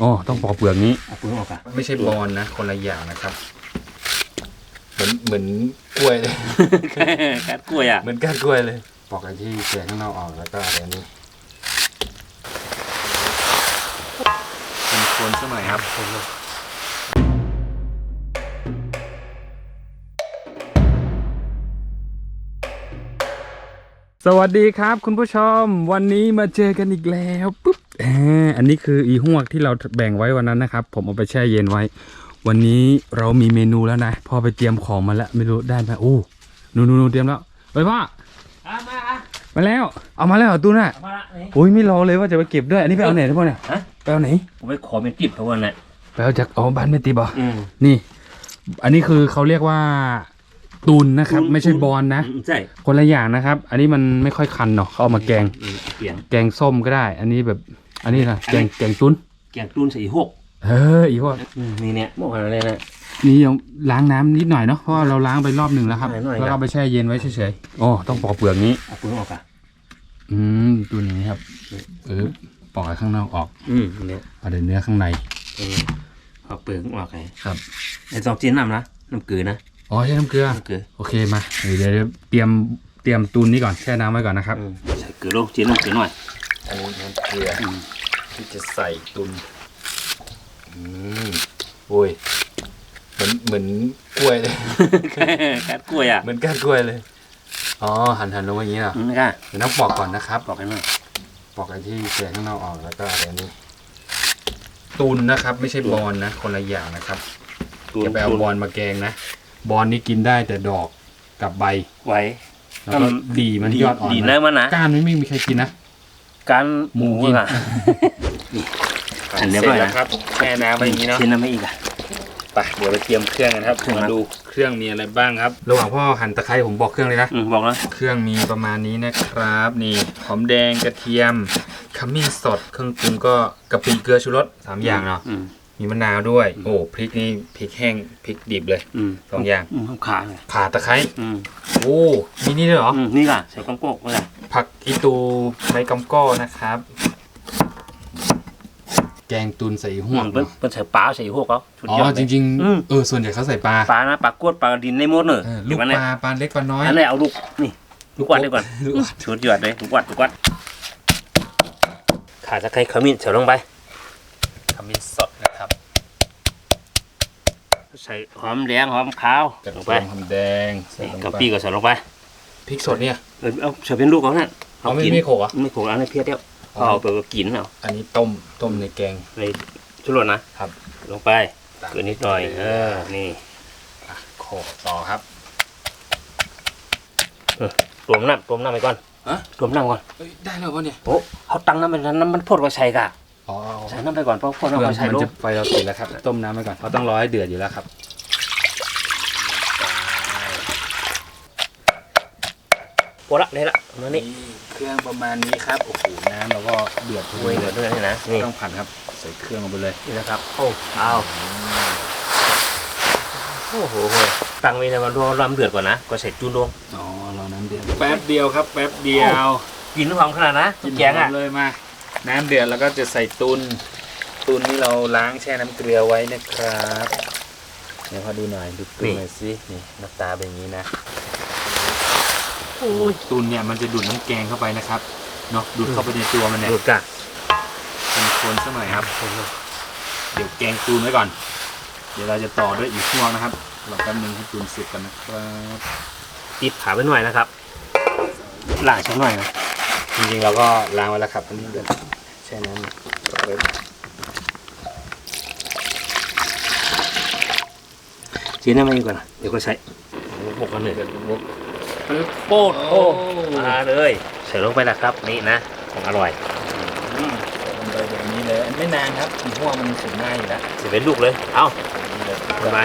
อ๋อต้องปอกเปลือกนี้เอาเปลือกออกอะไม่ใช่บอลนะ คนละอย่างนะครับ เหมือนเหมือนกล้วยเลย แคทกล้วยอะเหมือนก้านกล้วยเลยปอกไอ้ที่เปลือกข้างนอกออกแล้วก็เดี๋ยวนี้เป็นคนสมัยครับสวัสดีครับ คุณผู้ชม วันนี้มาเจอกันอีกแล้วปุ๊บแหม อันนี้คืออีหวกที่เราแบ่งไว้วันนั้นนะครับ ผมเอาไปแช่เย็นไว้ วันนี้เรามีเมนูแล้วนะพ่อไปเตรียมของมาแล้วไม่รู้ได้ไหมโอ้นูนูนูเตรียมแล้วเฮ้ยพ่ออะมาอะมาแล้ว เอามาแล้วเหรอตูน่ะเอามาละนี่โอ้ยไม่รอเลยว่าจะไปเก็บด้วย อันนี้ไปเอาไหนทุกคนเนี่ยฮะไปเอาไหนผมไปขอเป็นติบเขาวันน่ะไปเอาจากอ๋อบ้านไม่ตีบอะอืมนี่ อันนี้คือเขาเรียกว่า ตูนนะครับไม่ใช่บอลนะ อืมใช่คนละอย่างนะครับ อันนี้มันไม่ค่อยคันเนาะเขาเอามาแกง อืมเปลี่ยนแกงส้มก็ได้ อันนี้แบบ อันนี้นะอันแกนี้งแกงตุ้นแกงตูนใส่หกเอออีกว่าอืมนี่เนี่ยบอกอะไรนะ นี่ยังล้างน้ำนิดหน่อยเนาะเพราะว่าเราล้างไปรอบหนึ่งแล้วครับหน่อยหน่อย แล้วก็เอาไปแช่เย็นไว้เฉยๆอ๋อต้องปอกเปลือกนี้ เอาเปลือกออกอะ อืมตัวนี้ครับเออปอกข้างนอกออกอืมเนี่ยเอาแต่เนื้อข้างในอืมเอาเปลือกออกไงครับ ไอ้สองจีนน้ำนะน้ำเกลือนะ อ๋อใช้น้ำเกลือน้ำเกลือโอเคมาเดี๋ยวเดี๋ยวเตรียมเตรียมตุนนี้ก่อนแช่น้ำไว้ก่อนนะครับอืมใส่เกลือลงจีนน้ำเกลือหน่อย อันนี้น้ำเกลืออืมที่จะใส่ตุนอืมโอ้ยเหมือนเหมือนกล้วยเลย แคทกล้วยอะเหมือนก้านกล้วยเลย อ๋อหันหันลงมาอย่างนี้เหรออืมนี่ค่ะเดี๋ยวต้องปอกก่อนนะครับ บอกให้หน่อยปอกไอ้ที่เปลือกข้างนอกออกแล้วก็เดี๋ยวนี้ ตุนนะครับ ไม่ใช่บอลนะ คนละอย่างนะครับตูนอย่าไปเอาตูนบอลมาแกงนะ บอลนี่กินได้แต่ดอกกับใบ ไว้ แล้วก็ดีมันยอดอ่อนดีนะนะมันนะก้านไม่มีใครกินนะ การหมูกิน อะนี่อันเรียบร้อยสจนะแล้วครับแช่น้ำไว้อย่างนี้เนาะชิ้นน้ำไม่อีกอะ ไปเดี๋ยวไปเตรียมเครื่องกันครับเครื่องมานะ ดูเครื่องมีอะไรบ้างครับ ระหว่างพ่อหั่นตะไคร้ผมบอกเครื่องเลยนะ อืมบอกแล้วเครื่องมีประมาณนี้นะครับ นี่หอมแดงกระเทียมขมิ้นสดเครื่องปรุงก็กะปิเกลือชูรสสามอย่างเนาะอืม มีมะนาวด้วย โอ้พริกนี่พริกแห้งพริกดิบเลยอืมสองอย่างอืมข้าวขาเลยข่าตะไคร้อืมโอ้มีนี่ด้วยเหรอ อืมนี่ล่ะใส่กองโกกก็ได้ผักอีตูใบกำก้อนะครับ แกงตุนใส่ห่ห่ววงงเปิ้นเนาะเปิ้นใส่ปลาใส่พวกเขาสุดอ๋ยออดจริงอืม ๆเออส่วนใหญ่เขาใส่ปลาปลานะปลากวดปลาดินในหมดเนอะเออลูเดี๋ยกวมันปเนี่ยลาปลาเล็กปลาน้อยอันนี้เอาลูกนี่ลูกวัดดีกว่าลูกสุดยอดเลยลูกวัดลูกวัดขาตะไคร้ขมิ้นใส่ลงไปขมิ้นสดนะครับ ใส่หอมแดงหอมขาวกระลงเทีไปยมหอมแดงใส่นี่ลงกะไปปิก็ใส่ลงไปพริกสดเนี่ยเออเอาใส่เป็นลูกเขาเนี่ยเอาไม่กินไม่โขกเหรอะ ไม่โขกเอาในเพี้ยเดียวอ๋อ เอาไปก็กินเอาอันนี้ต้มต้มในแกง ในชุรสนะครับ ลงไปเกลือนิดหน่อยเออนี่อะโขกต่อครับ รวมน้ำรวมน้ำไปก่อนฮะ รวมน้ำก่อน เอ้ยได้แล้ววะเนี่ยโอ้เขาตั้งน้ำไปนั้นน้ำมันพดก็ใส่กะ อ๋อใส่น้ำไปก่อนเพราะพดเพื่น้ำอก็ใส่มันลูจะกไฟเราติดแล้วครับ ต้มน้ำไปก่อนเราต้องรอให้เดือดอยู่แล้วครับโปะละเลยละมานี่นี่เครื่องประมาณนี้ครับโอ้โหน้ำเราก็เดือดถ้วยเดือดด้วยนี่นะนี่ต้องผัดครับ ใส่เครื่องลงไปเลยนี่นะครับโอ้เอาโอ้โหตั้งไว้ในวันรอรำเดือดก่อนนะก็ใส่จุนลงอ๋อเราน้ำเดือดแป๊บเดียวครับ แป๊บเดียวกินหอมขนาดนะกินแกงอะหมดเลยมา น้ำเดือดแล้วก็จะใส่ตุนตุนที่เราล้างแช่น้ำเกลือไว้นะครับเดี๋ยวพอดูหน่อยดูตุนหน่อยสินี่หน้าตาเป็นอย่างนี้นะโอ้ยตุนเนี่ยมันจะดูดน้ำแกงเข้าไปนะครับเนาะดูดเข้าไปในตัวมันเนี่ยดูดกะเป็นคนสมัยครับเดี๋ยวแกงตุนไว้ก่อน เดี๋ยวเราจะต่อด้วยอีกช่วงนะครับรอแป๊บนึงให้ตุนสุกกันนะครับปิดขาไปหน่อยนะครับล้างสักหน่อยนะจริงๆเราก็ล้างไว้แล้วครับอันนี้เดือดแช่น้ำไว้เชิ้นนั้นมาอีกก่อนนะเดี๋ยวก็ใช้หกกันเลยเดือดมุกปึ๊บโป๊ดโอ้มาเลยใส่ลงไปแล้วครับ นี่นะ ของอร่อยอืมลงไปแบบนี้เลยไม่นานครับอีหัวมันสุกง่ายอยู่แล้วใส่เป็นลูกเลย เอานี่เลยลงไป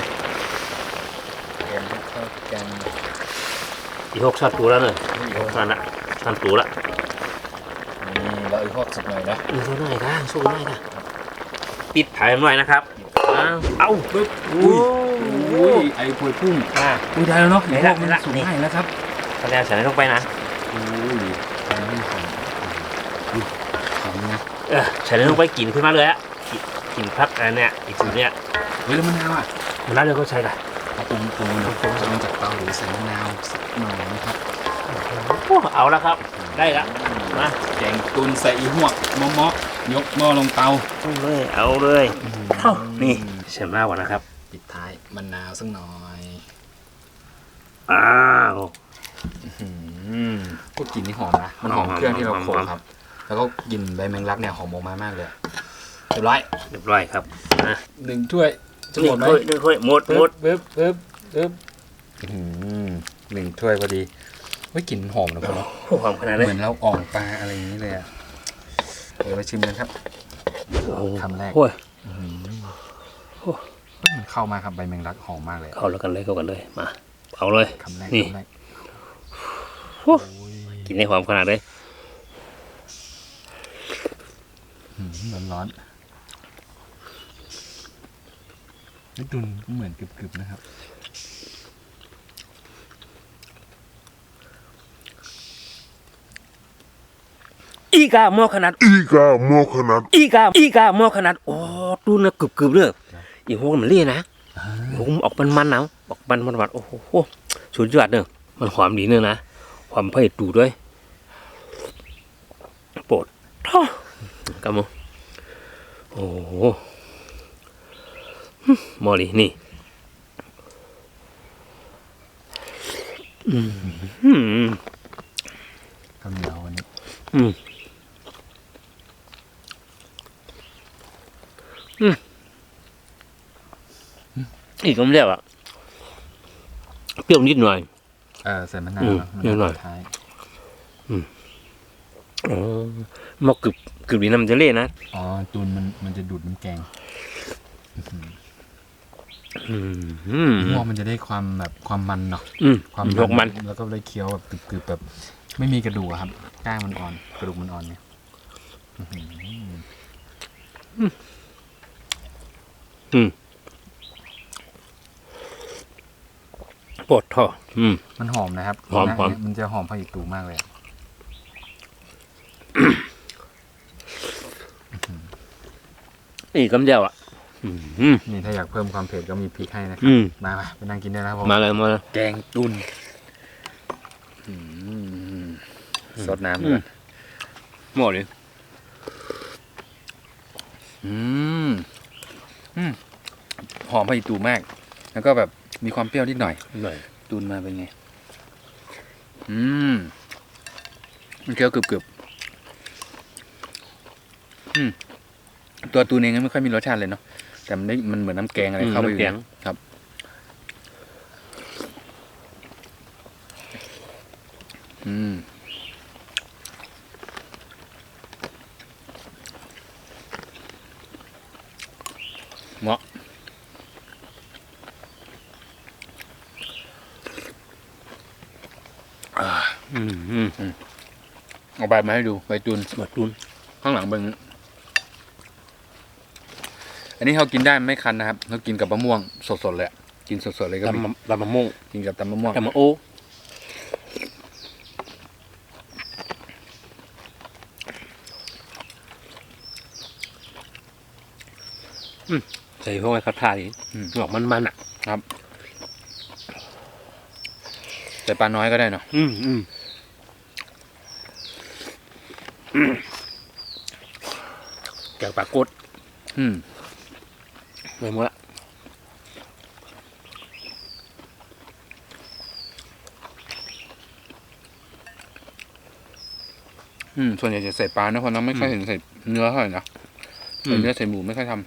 เตรียมให้เข้ากันอีหกชอบตูแล้วเนอะอีหกทันละทันตูละนี่ เราอีกพวกสักหน่อยนะอีกสักหน่อยค่ะสู้หน่อยค่ะปิดถ่ายหน่อยนะครับอ้าวเอ้าปึ๊บอุ้อุ้ยยอุ้ยไอ้พวยพุ่งอ่าอุ้ยได้แล้วเนาะได้อีละพวกมันได้ละสุกนี่ง่ายแล้วครับคะแนนใส่ลงไปนะอุ้ยอันนี้ของอุ้ยของนะเออใส่ลงไปกินขึ้นมาเลยอะกินพักอันเนี้ยอีกสูตรเนี้ยเฮ้ยแล้วมะนาวอะมันน่าจะเขาใช้ละเอาปรุงปรุงนะปรุงลงจากเตาหรือใส่มะนาวสักหน่อยนะครับโอ้เอาละครับ ได้ละมาแกงตุนใส่อีหวกมอมอยกหม้อลงเตาเอาเลยเอาเลยเข้านี่เชมหน้าก่อนนะครับ ปิดท้ายมะนาวสักหน่อยอ้าวอืมก็กลิ่นนี่หอมนะมันหอมหอมเครื่องที่เราหอมโขลกหอมครับ แล้วก็กลิ่นใบแมงลักเนี่ยหอมออกมามากเลยเรียบร้อยเรียบร้อยครับนะหนึ่งถ้วยจะหมดไหมนึ่งถ้วยหนึ่งถ้วยหมดหมปึ๊ดบปึ๊บปึ๊บปึ๊บอื้อหือหนึ่งถ้วยพอดีเฮ้ยกลิ่นหอมนะพ่อเนาะโอ้หอมขนาดเลยเหมือนเราอ่องปลาอะไรอย่างนี้เลยอะเดี๋ยวไปชิมกันครับคำแรกโอ้ยมันเข้ามาครับใบแมงลักหอมมากเลยเข้าแล้วกันเลยเข้ากันเลยมาเอาเลยคำแรกนี่คำแรกกินให้หอมขนาดเลยร้อนร้อนนี่ดุนก็เหมือนกรึบๆนะครับ อีกาหม้อขนาด Iga mokanat อีกาอีกาหม้อขนาดโอ้ดูนะกรึบกรึบๆเลยอีหัวมันเลี่ยนะหัวมันออกมันมันๆนะออกมันมันหวานๆโอ้โหสุดยอดเนอะมันหอมดีเนอะนะความเผ็ดดูด้วยโปรดท่อกำมงโอ้โหหมอลีนี่อืมอืมข้าวเหนียววันนี้อืมอืม อีกคำเรียกอะเปรี้ยวนิดหน่อย เออใส่มะนาวอืมนะมะนิดหน่อยท้ายอ๋อหมอกกึบกึบดีน้ำจะเล่นะ อ๋อตุนมันมันจะดูดน้ำแกงอืมอืมหม้อมันจะได้ความแบบความมันเนาะอืมความหกมันแล้วก็ได้เคี้ยวแบบกรึบๆแบบ ไม่มีกระดูกอะครับกล้างมันอ่อน กระดูกมันอ่อนเนี่ยอื้อหือ ปวดท่ออืม มันหอมนะครับหอมนะหอมเนี่ยมันจะหอมพออีกตูมากเลยอะอีกคำเดียวอะ อืม นี่ถ้าอยากเพิ่มความเผ็ดก็มีพริกให้นะครัอืบม มามาไปนั่งกินได้แล้วครับผมมาเลยมาเลยแกงตุนอืมสดน้ำอืเลมยหมดเลยอืมอืมหอมพออีกตูมาก แล้วก็แบบ มีความเปรี้ยวนิดหน่อยหน่อยตุนมาเป็นไง อืมมันเคี้ยวกรึบๆอืมตัวตูนเองก็ไม่ค่อยมีรสชาติเลยเนาะแต่มันได้มันเหมือนน้ำแกงอะไรเข้าไปอยู่น้ำแกงครับ อืมเหมาะ อืมอืมเอาใบมาให้ดูใบตุนมาตุนข้างหลังเป็นอันนี้เขากินได้ไม่คันนะครับเขากินกับมะม่วงสดๆเลยอะกินสดๆเลยก็มีตำมะตำมะม่วงกินกับตำมะม่วงตำมะโออืมใส่พวกไอ้ข้าวทาดิอืมออกมันๆอะแต่ปลาน้อยก็ได้เนาะอืมอืมอืม แกงปลากดอืมไม่หมดละอืม ส่วนใหญ่จะใส่ปลานะคนนั้นไม่ค่อยเห็นใส่เนื้อเท่าไหร่นะใส่เนื้อใส่หมูไม่ค่อยทำ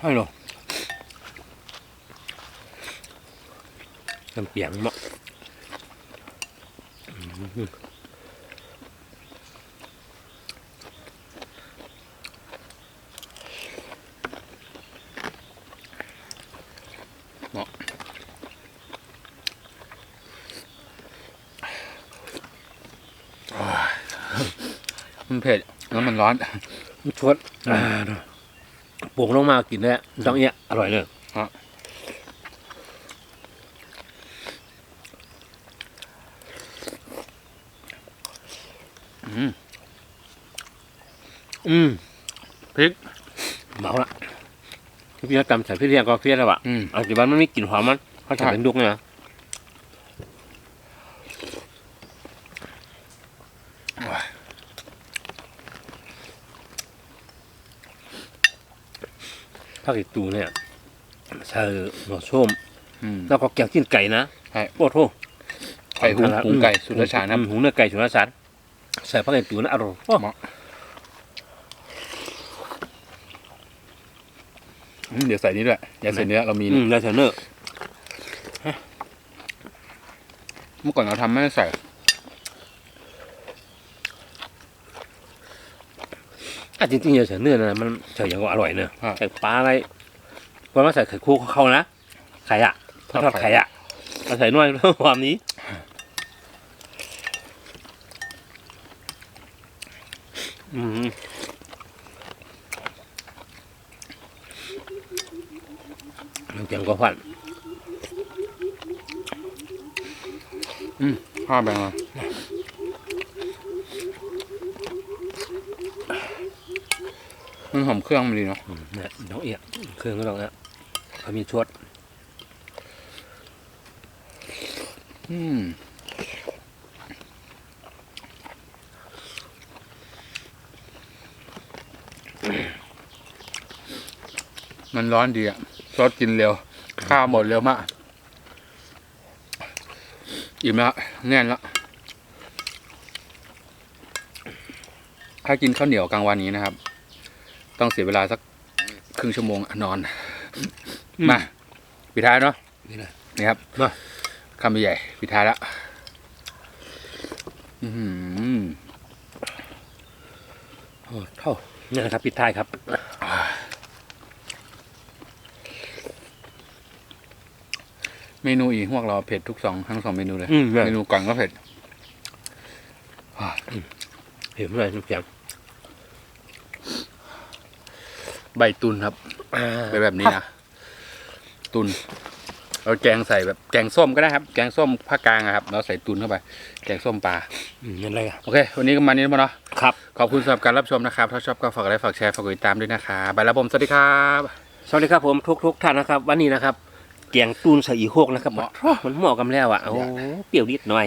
ให้หรอ น้ำเปียงมั้งอืมมันเผ็ดแล้วมันร้อนชวดอ่าปรุงลงมากินได้ต้องเอี้ยอร่อยเลยฮะ อืมพริกเมาละพี่นักกรรมใส่พี่เรียงก็เพี้ยนแล้วอะอืมอันนี้มันไม่มีกลิ่นหอมมันเขาใส่ใช่เป็นดุกเนี่ยนะผักอีตูเนี่ยใส่หน่อส้มอืมแล้วก็แกงจิ้นไก่นะใช่โอ้โหไก่หุงหุงไก่สุรชาตินะอืมหุงเนื้อไก่สุรชาติใส่ผักอีตูนะอร่อย อ้เหมาะอืมเดี๋ยวใส่นี้ด้วยอย่าใส่เนื้อเรามีอืมแล้วใส่เนื้อเมื่อก่อนเราทำไม่ได้ใส่ อะจริงๆอย่าใส่เนื้อนะมันใส่อย่างก็อร่อยเนอะครับ ใส่ปลาอะไรเพราะว่าใส่ไข่คู่เข้านะไข่อะทอดครับไข่อะเราใส่หน่อยเพื่อความนี้อืมมัน เจียงก็ฟันข้าวแบงมามันหอมเครื่องมันดีเนาะอืมเนี่ยน้องเอียดเครื่องก็ต้องนะเขามีชวด อืมมันร้อนดีอะ ซอสกินเร็ว ข้าวหมดเร็วมาก อิ่มแล้วแน่นแล้วถ้ากินข้าวเหนียวกลางวันนี้นะครับ ต้องเสียเวลาสักครึ่งชั่วโมงอะนอน มาปิดท้ายเนาะนี่เลยนี่ครับมาคำใหญ่ปิดท้ายแล้วอือหือโอ้เท่านี่นะครับ ปิดท้ายครับ เมนูอีหวกเราเผ็ดทุกสองทั้งสองเมนูเลย อืมเนี่ยเมนูก่อนก็เผ็ดเห็นเลยน้ำเสียงใบตุนครับเป็นแบบนี้นะ ตุนเราแกงใส่แบบแกงส้มก็ได้ครับ แกงส้มภาคกลางอะครับ เราใส่ตุนเข้าไป แกงส้มปลา อืมนั่นเลยอะโอเค วันนี้ก็มานี้แล้วเนาะ ครับ ขอบคุณสำหรับการรับชมนะครับ ถ้าชอบก็ฝากไลค์ ฝากแชร์ ฝากกดติดตามด้วยนะครับไปแล้วผม สวัสดีครับ สวัสดีครับผมทุกทุกๆท่านนะครับ วันนี้นะครับ แกงตูนใส่อีโคกนะครับมันเหมาะกันแล้วอะโอ้เปรี้ยวนิดหน่อย